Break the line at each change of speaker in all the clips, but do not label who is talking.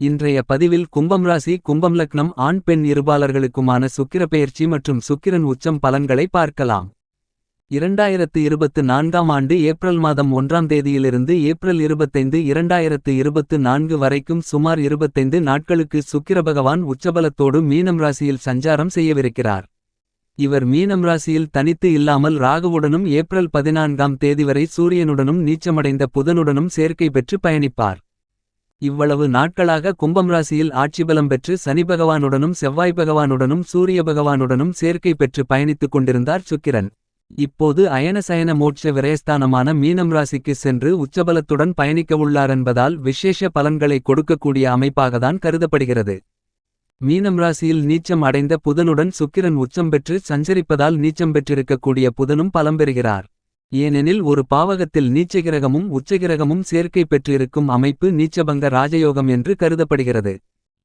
இன்றைய பதிவில் கும்பம் ராசி கும்பம் லக்னம் ஆண் பெண் இருபாலர்களுக்குமான சுக்கிர பெயர்ச்சி மற்றும் சுக்கிரன் உச்சம் பலன்களை பார்க்கலாம். இரண்டாயிரத்து இருபத்து நான்காம் ஆண்டு ஏப்ரல் மாதம் ஒன்றாம் தேதியிலிருந்து ஏப்ரல் இருபத்தைந்து இரண்டாயிரத்து இருபத்து நான்கு வரைக்கும் சுமார் இருபத்தைந்து நாட்களுக்கு சுக்கிர பகவான் உச்சபலத்தோடு மீனம் ராசியில் சஞ்சாரம் செய்யவிருக்கிறார். இவர் மீனம் ராசியில் தனித்து இல்லாமல் ராகுவுடனும் ஏப்ரல் பதினான்காம் தேதி வரை சூரியனுடனும் நீச்சமடைந்த புதனுடனும் சேர்க்கை பெற்று பயணிப்பார். இவ்வளவு நாட்களாக கும்பம் ராசியில் ஆட்சிபலம் பெற்று சனி பகவானுடனும் செவ்வாய் பகவானுடனும் சூரிய பகவானுடனும் சேர்க்கை பெற்று பயணித்துக் கொண்டிருந்தார் சுக்கிரன். இப்போது அயன சயன மோட்ச விரயஸ்தானமான மீனம் ராசிக்கு சென்று உச்சபலத்துடன் பயணிக்கவுள்ளார் என்பதால் விசேஷ பலன்களை கொடுக்கக்கூடிய அமைப்பாகத்தான் கருதப்படுகிறது. மீனம் ராசியில் நீச்சம் அடைந்த புதனுடன் சுக்கிரன் உச்சம் பெற்று சஞ்சரிப்பதால் நீச்சம் பெற்றிருக்கக்கூடிய புதனும் பலம் பெறுகிறார். ஏனெனில் ஒரு பாவகத்தில் நீச்சகிரகமும் உச்சகிரகமும் சேர்க்கை பெற்றிருக்கும் அமைப்பு நீச்சபங்க ராஜயோகம் என்று கருதப்படுகிறது.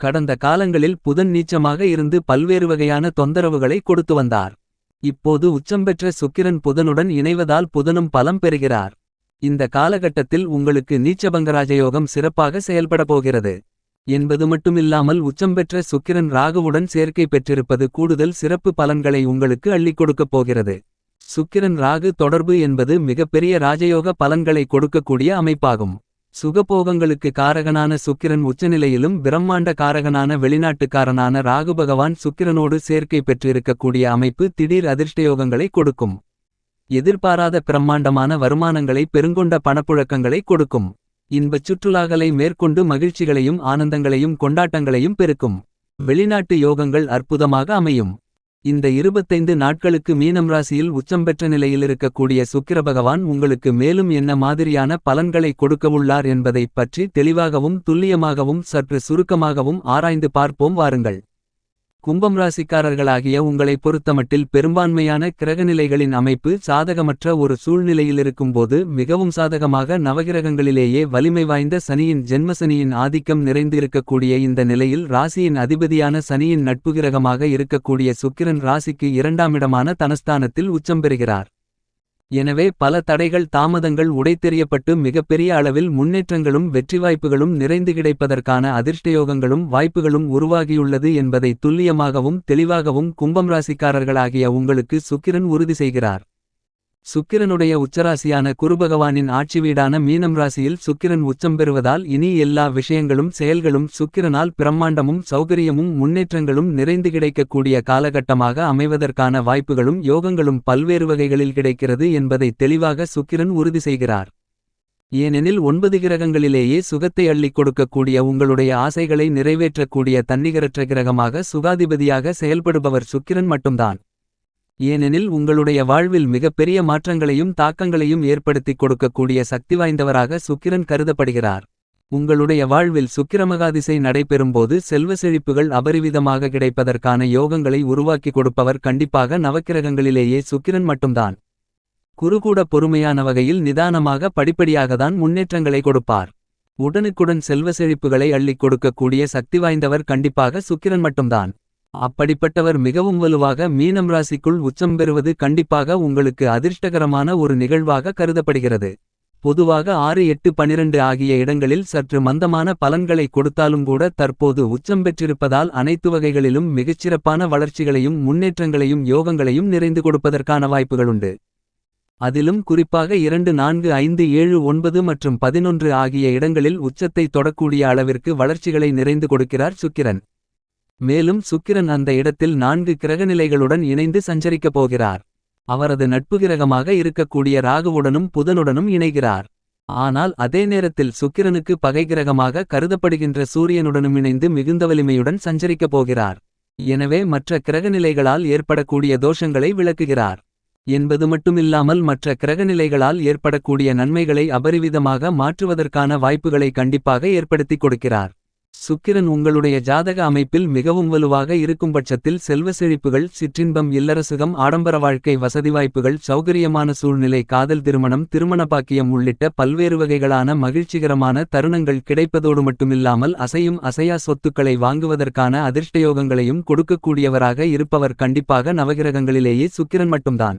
கடந்த காலங்களில் புதன் நீச்சமாக இருந்து பல்வேறு வகையான தொந்தரவுகளை கொடுத்து வந்தார். இப்போது உச்சம் பெற்ற சுக்கிரன் புதனுடன் இணைவதால் புதனும் பலம் பெறுகிறார். இந்த காலகட்டத்தில் உங்களுக்கு நீச்சபங்க ராஜயோகம் சிறப்பாக செயல்பட போகிறது. என்பது மட்டுமில்லாமல் உச்சம் பெற்ற சுக்கிரன் ராகுவுடன் சேர்க்கை பெற்றிருப்பது கூடுதல் சிறப்பு பலன்களை உங்களுக்கு அள்ளிக் கொடுக்கப் போகிறது. சுக்கிரன் ராகு தொடர்பு என்பது மிகப்பெரிய ராஜயோக பலன்களை கொடுக்கக்கூடிய அமைப்பாகும். சுகபோகங்களுக்கு காரகனான சுக்கிரன் உச்சநிலையிலும் பிரம்மாண்ட காரகனான வெளிநாட்டுக்காரனான ராகு பகவான் சுக்கிரனோடு சேர்க்கை பெற்றிருக்கக்கூடிய அமைப்பு திடீர் அதிர்ஷ்டயோகங்களை கொடுக்கும். எதிர்பாராத பிரம்மாண்டமான வருமானங்களை பெருங்கொண்ட பணப்புழக்கங்களை கொடுக்கும். இன்பச் சுற்றுலாக்களை மேற்கொண்டு மகிழ்ச்சிகளையும் ஆனந்தங்களையும் கொண்டாட்டங்களையும் பெருக்கும். வெளிநாட்டு யோகங்கள் அற்புதமாக அமையும். இந்த இருபத்தைந்து நாட்களுக்கு மீனம் ராசியில் உச்சம் பெற்ற நிலையில் இருக்கக்கூடிய சுக்கிர பகவான் உங்களுக்கு மேலும் என்ன மாதிரியான பலன்களை கொடுக்கவுள்ளார் என்பதைப் பற்றி தெளிவாகவும் துல்லியமாகவும் சற்று சுருக்கமாகவும் ஆராய்ந்து பார்ப்போம் வாருங்கள். கும்பம் ராசிக்காரர்களாகிய உங்களை பொறுத்தமட்டில் பெரும்பான்மையான கிரகநிலைகளின் அமைப்பு சாதகமற்ற ஒரு சூழ்நிலையிலிருக்கும்போது மிகவும் சாதகமாக நவகிரகங்களிலேயே வலிமை வாய்ந்த சனியின் ஜென்மசனியின் ஆதிக்கம் நிறைந்து இருக்கக்கூடிய இந்த நிலையில் ராசியின் அதிபதியான சனியின் நட்புகிரகமாக இருக்கக்கூடிய சுக்கிரன் ராசிக்கு இரண்டாமிடமான தனஸ்தானத்தில் உச்சம் பெறுகிறார். எனவே பல தடைகள் தாமதங்கள் உடைத்தெறியப்பட்டு மிகப்பெரிய அளவில் முன்னேற்றங்களும் வெற்றி வாய்ப்புகளும் நிறைந்து கிடைப்பதற்கான அதிர்ஷ்டயோகங்களும் வாய்ப்புகளும் உருவாகியுள்ளது என்பதை துல்லியமாகவும் தெளிவாகவும் கும்பம் ராசிக்காரர்களாகிய உங்களுக்கு சுக்கிரன் உறுதி செய்கிறார். சுக்கிரனுடைய உச்சராசியான குருபகவானின் ஆட்சி வீடான மீனம் ராசியில் சுக்கிரன் உச்சம் பெறுவதால் இனி எல்லா விஷயங்களும் செயல்களும் சுக்கிரனால் பிரம்மாண்டமும் சௌகரியமும் முன்னேற்றங்களும் நிறைந்து கிடைக்கக்கூடிய காலகட்டமாக அமைவதற்கான வாய்ப்புகளும் யோகங்களும் பல்வேறு வகைகளில் கிடைக்கிறது என்பதை தெளிவாக சுக்கிரன் உறுதி செய்கிறார். ஏனெனில் ஒன்பது கிரகங்களிலேயே சுகத்தை அள்ளிக் கொடுக்கக்கூடிய உங்களுடைய ஆசைகளை நிறைவேற்றக்கூடிய தன்னிகரற்ற கிரகமாக சுகாதிபதியாக செயல்படுபவர் சுக்கிரன் மட்டும்தான். ஏனெனில் உங்களுடைய வாழ்வில் மிகப்பெரிய மாற்றங்களையும் தாக்கங்களையும் ஏற்படுத்திக் கொடுக்கக்கூடிய சக்தி வாய்ந்தவராக சுக்கிரன் கருதப்படுகிறார். உங்களுடைய வாழ்வில் சுக்கிரமகாதிசை நடைபெறும்போது செல்வ செழிப்புகள் அபரிவிதமாக கிடைப்பதற்கான யோகங்களை உருவாக்கி கொடுப்பவர் கண்டிப்பாக நவக்கிரகங்களிலேயே சுக்கிரன் மட்டும்தான். குறுகூட பொறுமையான வகையில் நிதானமாக படிப்படியாகத்தான் முன்னேற்றங்களை கொடுப்பார். உடனுக்குடன் செல்வ செழிப்புகளை அள்ளிக் கொடுக்கக்கூடிய சக்தி வாய்ந்தவர் கண்டிப்பாக சுக்கிரன் மட்டும்தான். அப்படிப்பட்டவர் மிகவும் வலுவாக மீனம் ராசிக்குள் உச்சம் பெறுவது கண்டிப்பாக உங்களுக்கு அதிர்ஷ்டகரமான ஒரு நிகழ்வாக கருதப்படுகிறது. பொதுவாக ஆறு எட்டு பனிரெண்டு ஆகிய இடங்களில் சற்று மந்தமான பலன்களை கொடுத்தாலும் கூட தற்போது உச்சம் பெற்றிருப்பதால் அனைத்து வகைகளிலும் மிகச்சிறப்பான வளர்ச்சிகளையும் முன்னேற்றங்களையும் யோகங்களையும் நிறைந்து கொடுப்பதற்கான வாய்ப்புகளுண்டு. அதிலும் குறிப்பாக இரண்டு நான்கு ஐந்து ஏழு ஒன்பது மற்றும் பதினொன்று ஆகிய இடங்களில் உச்சத்தை தொடக்கூடிய அளவிற்கு வளர்ச்சிகளை நிறைந்து கொடுக்கிறார் சுக்கிரன். மேலும் சுக்கிரன் அந்த இடத்தில் நான்கு கிரகநிலைகளுடன் இணைந்து சஞ்சரிக்கப் போகிறார். அவரது நட்பு கிரகமாக இருக்கக்கூடிய ராகுவுடனும் புதனுடனும் இணைகிறார். ஆனால் அதே நேரத்தில் சுக்கிரனுக்கு பகை கிரகமாக கருதப்படுகின்ற சூரியனுடனும் இணைந்து மிகுந்த வலிமையுடன் சஞ்சரிக்கப் போகிறார். எனவே மற்ற கிரகநிலைகளால் ஏற்படக்கூடிய தோஷங்களை விளக்குகிறார். என்பது மட்டுமில்லாமல் மற்ற கிரகநிலைகளால் ஏற்படக்கூடிய நன்மைகளை அபரிவிதமாக மாற்றுவதற்கான வாய்ப்புகளை கண்டிப்பாக ஏற்படுத்திக் கொடுக்கிறார். சுக்கிரன் உங்களுடைய ஜாதக அமைப்பில் மிகவும் வலுவாக இருக்கும் பட்சத்தில் செல்வ செழிப்புகள் சிற்றின்பம் இல்லரசுகம் ஆடம்பர வாழ்க்கை வசதி வாய்ப்புகள் சௌகரியமான சூழ்நிலை காதல் திருமணம் திருமண பாக்கியம் உள்ளிட்ட பல்வேறு வகைகளான மகிழ்ச்சிகரமான தருணங்கள் கிடைப்பதோடு மட்டுமில்லாமல் அசையும் அசையா சொத்துக்களை வாங்குவதற்கான அதிர்ஷ்டயோகங்களையும் கொடுக்கக்கூடியவராக இருப்பவர் கண்டிப்பாக நவகிரகங்களிலேயே சுக்கிரன் மட்டும்தான்.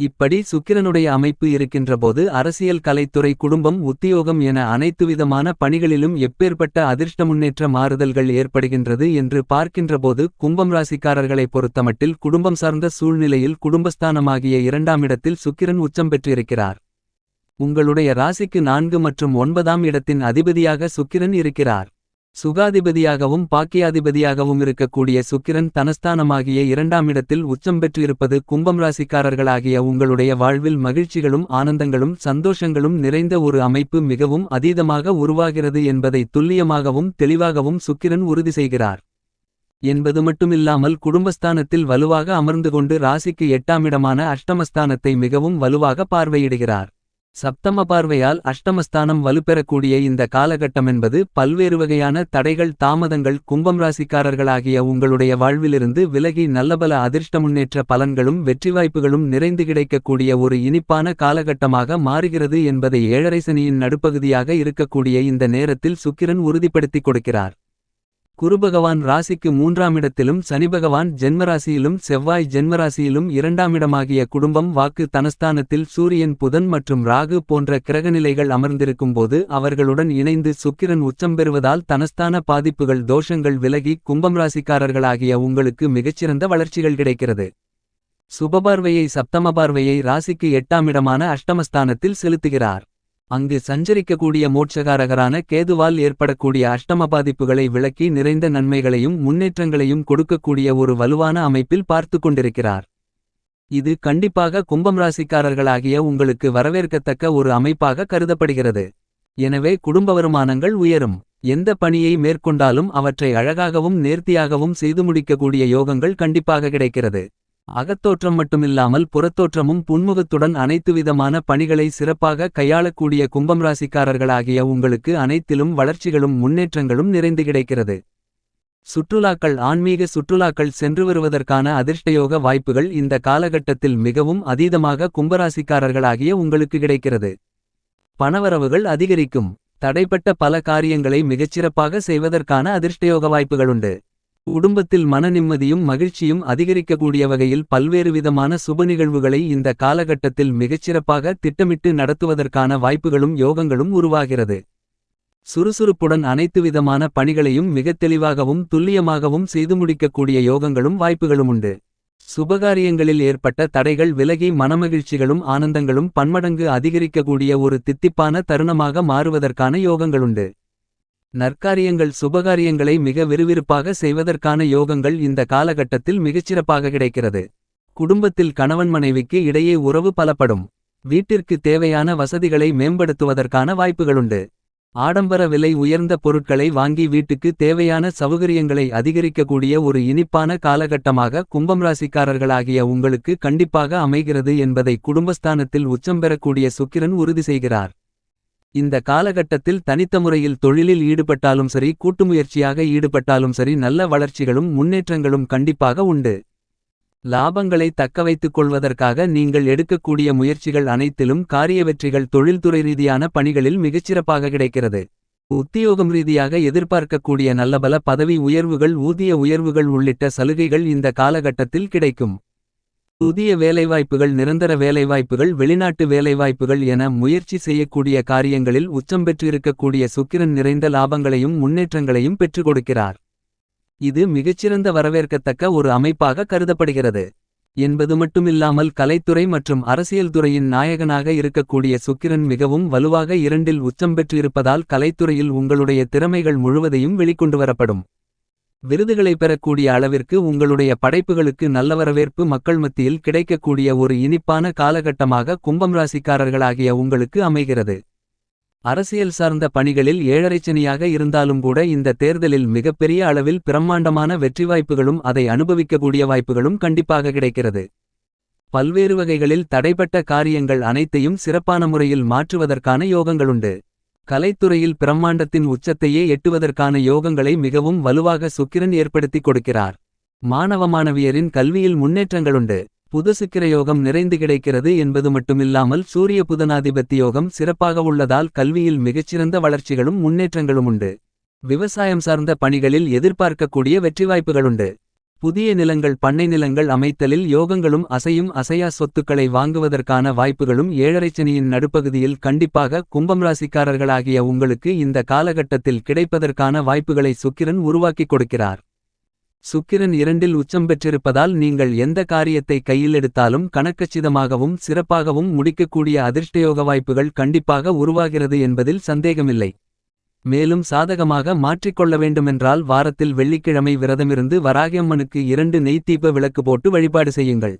இப்படி சுக்கிரனுடைய அமைப்பு இருக்கின்றபோது அரசியல் கலைத்துறை குடும்பம் உத்தியோகம் என அனைத்து விதமான பணிகளிலும் எப்பேற்பட்ட அதிர்ஷ்ட முன்னேற்ற மாறுதல்கள் ஏற்படுகின்றது என்று பார்க்கின்றபோது கும்பம் ராசிக்காரர்களை பொறுத்தமட்டில் குடும்பம் சார்ந்த சூழ்நிலையில் குடும்பஸ்தானமாகிய இரண்டாம் இடத்தில் சுக்கிரன் உச்சம் பெற்றிருக்கிறார். உங்களுடைய ராசிக்கு நான்கு மற்றும் ஒன்பதாம் இடத்தின் அதிபதியாக சுக்கிரன் இருக்கிறார். சுகாதிபதியாகவும் பாக்கியாதிபதியாகவும் இருக்கக்கூடிய சுக்கிரன் தனஸ்தானமாகிய இரண்டாம் இடத்தில் உச்சம் பெற்றிருப்பது கும்பம் ராசிக்காரர்களாகிய உங்களுடைய வாழ்வில் மகிழ்ச்சிகளும் ஆனந்தங்களும் சந்தோஷங்களும் நிறைந்த ஒரு அமைப்பு மிகவும் அதீதமாக உருவாகிறது என்பதை துல்லியமாகவும் தெளிவாகவும் சுக்கிரன் உறுதி செய்கிறார். என்பது மட்டுமில்லாமல் குடும்பஸ்தானத்தில் வலுவாக அமர்ந்து கொண்டு ராசிக்கு எட்டாமிடமான அஷ்டமஸ்தானத்தை மிகவும் வலுவாக பார்வையிடுகிறார். சப்தம பார்வையால் அஷ்டமஸ்தானம் வலுப்பெறக்கூடிய இந்த காலகட்டமென்பது பல்வேறு வகையான தடைகள் தாமதங்கள் கும்பம் ராசிக்காரர்களாகிய உங்களுடைய வாழ்விலிருந்து விலகி நல்லபல அதிர்ஷ்ட முன்னேற்ற பலன்களும் வெற்றி வாய்ப்புகளும் நிறைந்து கிடைக்கக்கூடிய ஒரு இனிப்பான காலகட்டமாக மாறுகிறது என்பதை ஏழரை சனியின் நடுப்பகுதியாக இருக்கக்கூடிய இந்த நேரத்தில் சுக்கிரன் உறுதிப்படுத்திக் கொடுக்கிறார். குருபகவான் ராசிக்கு மூன்றாம் இடத்திலும் சனிபகவான் ஜென்மராசியிலும் செவ்வாய் ஜென்மராசியிலும் இரண்டாமிடமாகிய குடும்பம் வாக்கு தனஸ்தானத்தில் சூரியன் புதன் மற்றும் ராகு போன்ற கிரகநிலைகள் அமர்ந்திருக்கும்போது அவர்களுடன் இணைந்து சுக்கிரன் உச்சம் பெறுவதால் தனஸ்தான பாதிப்புகள் தோஷங்கள் விலகி கும்பம் ராசிக்காரர்களாகிய உங்களுக்கு மிகச்சிறந்த வளர்ச்சிகள் கிடைக்கிறது. சுபபார்வையை சப்தமபார்வையை ராசிக்கு எட்டாமிடமான அஷ்டமஸ்தானத்தில் செலுத்துகிறார். அங்கு சஞ்சரிக்கக்கூடிய மோட்சகாரகரான கேதுவால் ஏற்படக்கூடிய அஷ்டம பாதிப்புகளை விளக்கி நிறைந்த நன்மைகளையும் முன்னேற்றங்களையும் கொடுக்கக்கூடிய ஒரு வலுவான அமைப்பில் பார்த்து கொண்டிருக்கிறார். இது கண்டிப்பாக கும்பம் ராசிக்காரர்களாகிய உங்களுக்கு வரவேற்கத்தக்க ஒரு அமைப்பாக கருதப்படுகிறது. எனவே குடும்ப வருமானங்கள் உயரும். எந்த பணியை மேற்கொண்டாலும் அவற்றை அழகாகவும் நேர்த்தியாகவும் செய்து முடிக்கக்கூடிய யோகங்கள் கண்டிப்பாக கிடைக்கிறது. அகத்தோற்றம் மட்டுமில்லாமல் புறத்தோற்றமும் புன்முகத்துடன் அனைத்து விதமான பணிகளை சிறப்பாக கையாளக்கூடிய கும்பம் ராசிக்காரர்களாகிய உங்களுக்கு அனைத்திலும் வளர்ச்சிகளும் முன்னேற்றங்களும் நிறைந்து கிடைக்கிறது. சுற்றுலாக்கள் ஆன்மீக சுற்றுலாக்கள் சென்று வருவதற்கான அதிர்ஷ்டயோக வாய்ப்புகள் இந்த காலகட்டத்தில் மிகவும் அதீதமாக கும்பராசிக்காரர்களாகிய உங்களுக்கு கிடைக்கிறது. பணவரவுகள் அதிகரிக்கும். தடைப்பட்ட பல காரியங்களை மிகச்சிறப்பாக செய்வதற்கான அதிர்ஷ்டயோக வாய்ப்புகளுண்டு. குடும்பத்தில் மன நிம்மதியும் மகிழ்ச்சியும் அதிகரிக்கக்கூடிய வகையில் பல்வேறு விதமான சுப நிகழ்வுகளை இந்த காலகட்டத்தில் மிகச்சிறப்பாக திட்டமிட்டு நடத்துவதற்கான வாய்ப்புகளும் யோகங்களும் உருவாகிறது. சுறுசுறுப்புடன் அனைத்து விதமான பணிகளையும் மிகத் தெளிவாகவும் துல்லியமாகவும் செய்து முடிக்கக்கூடிய யோகங்களும் வாய்ப்புகளும் உண்டு. சுபகாரியங்களில் ஏற்பட்ட தடைகள் விலகி மனமகிழ்ச்சிகளும் ஆனந்தங்களும் பன்மடங்கு அதிகரிக்கக்கூடிய ஒரு தித்திப்பான தருணமாக மாறுவதற்கான யோகங்களுண்டு. நற்காரியங்கள் சுபகாரியங்களை மிக விறுவிறுப்பாக செய்வதற்கான யோகங்கள் இந்த காலகட்டத்தில் மிகச்சிறப்பாக கிடைக்கிறது. குடும்பத்தில் கணவன் மனைவிக்கு இடையே உறவு பலப்படும். வீட்டிற்கு தேவையான வசதிகளை மேம்படுத்துவதற்கான வாய்ப்புகளுண்டு. ஆடம்பர விலை உயர்ந்த பொருட்களை வாங்கி வீட்டுக்கு தேவையான சௌகரியங்களை அதிகரிக்கக்கூடிய ஒரு இனிப்பான காலகட்டமாக கும்பம் ராசிக்காரர்களாகிய உங்களுக்கு கண்டிப்பாக அமைகிறது என்பதை குடும்பஸ்தானத்தில் உச்சம் பெறக்கூடிய சுக்கிரன் உறுதி செய்கிறார். இந்த காலகட்டத்தில் தனித்த முறையில் தொழிலில் ஈடுபட்டாலும் சரி கூட்டுமுயற்சியாக ஈடுபட்டாலும் சரி நல்ல வளர்ச்சிகளும் முன்னேற்றங்களும் கண்டிப்பாக உண்டு. லாபங்களை தக்கவைத்துக் கொள்வதற்காக நீங்கள் எடுக்கக்கூடிய முயற்சிகள் அனைத்திலும் காரிய வெற்றிகள் தொழில்துறை ரீதியான பணிகளில் மிகச்சிறப்பாக கிடைக்கிறது. உத்தியோகம் ரீதியாக எதிர்பார்க்கக்கூடிய நல்லபல பதவி உயர்வுகள் ஊதிய உயர்வுகள் உள்ளிட்ட சலுகைகள் இந்த காலகட்டத்தில் கிடைக்கும். புதிய வேலைவாய்ப்புகள் நிரந்தர வேலைவாய்ப்புகள் வெளிநாட்டு வேலைவாய்ப்புகள் என முயற்சி செய்யக்கூடிய காரியங்களில் உச்சம் பெற்றிருக்கக்கூடிய சுக்கிரன் நிறைந்த லாபங்களையும் முன்னேற்றங்களையும் பெற்றுக் கொடுக்கிறார். இது மிகச்சிறந்த வரவேற்கத்தக்க ஒரு அமைப்பாக கருதப்படுகிறது. என்பது மட்டுமில்லாமல் கலைத்துறை மற்றும் அரசியல் துறையின் நாயகனாக இருக்கக்கூடிய சுக்கிரன் மிகவும் வலுவாக இரண்டில் உச்சம் பெற்றிருப்பதால் கலைத்துறையில் உங்களுடைய திறமைகள் முழுவதையும் வெளிக்கொண்டு வரப்படும். விருதுகளை பெறக்கூடிய அளவிற்கு உங்களுடைய படைப்புகளுக்கு நல்ல வரவேற்பு மக்கள் மத்தியில் கிடைக்கக்கூடிய ஒரு இனிப்பான காலகட்டமாக கும்பம் ராசிக்காரர்களாகிய உங்களுக்கு அமைகிறது. அரசியல் சார்ந்த பணிகளில் ஏழரைச்சனியாக இருந்தாலும் கூட இந்த தேர்தலில் மிகப்பெரிய அளவில் பிரம்மாண்டமான வெற்றி வாய்ப்புகளும் அதை அனுபவிக்கக்கூடிய வாய்ப்புகளும் கண்டிப்பாக கிடைக்கிறது. பல்வேறு வகைகளில் தடைப்பட்ட காரியங்கள் அனைத்தையும் சிறப்பான முறையில் மாற்றுவதற்கான யோகங்களுண்டு. கலைத்துறையில் பிரம்மாண்டத்தின் உச்சத்தையே எட்டுவதற்கான யோகங்களை மிகவும் வலுவாக சுக்கிரன் ஏற்படுத்திக் கொடுக்கிறார். மாணவ மாணவியரின் கல்வியில் முன்னேற்றங்களுண்டு. புது சுக்கிரயோகம் நிறைந்து கிடைக்கிறது என்பது மட்டுமில்லாமல் சூரிய புதனாதிபத்தி யோகம் சிறப்பாக உள்ளதால் கல்வியில் மிகச்சிறந்த வளர்ச்சிகளும் முன்னேற்றங்களும் உண்டு. விவசாயம் சார்ந்த பணிகளில் எதிர்பார்க்கக்கூடிய வெற்றி வாய்ப்புகளுண்டு புதிய நிலங்கள் பண்ணை நிலங்கள் அமைத்தலில் யோகங்களும் அசையும் அசையா சொத்துக்களை வாங்குவதற்கான வாய்ப்புகளும் ஏழரைச்சனியின் நடுப்பகுதியில் கண்டிப்பாக கும்பம் ராசிக்காரர்களாகிய உங்களுக்கு இந்த காலகட்டத்தில் கிடைப்பதற்கான வாய்ப்புகளை சுக்கிரன் உருவாக்கிக் கொடுக்கிறார். சுக்கிரன் இரண்டில் உச்சம் பெற்றிருப்பதால் நீங்கள் எந்த காரியத்தை கையில் எடுத்தாலும் கணக்கச்சிதமாகவும் சிறப்பாகவும் முடிக்கக்கூடிய அதிர்ஷ்டயோக வாய்ப்புகள் கண்டிப்பாக உருவாகிறது என்பதில் சந்தேகமில்லை. மேலும் சாதகமாக மாற்றிக்கொள்ள வேண்டுமென்றால் வாரத்தில் வெள்ளிக்கிழமை விரதமிருந்து வராகியம்மனுக்கு இரண்டு நெய்த்தீப விளக்கு போட்டு வழிபாடு செய்யுங்கள்.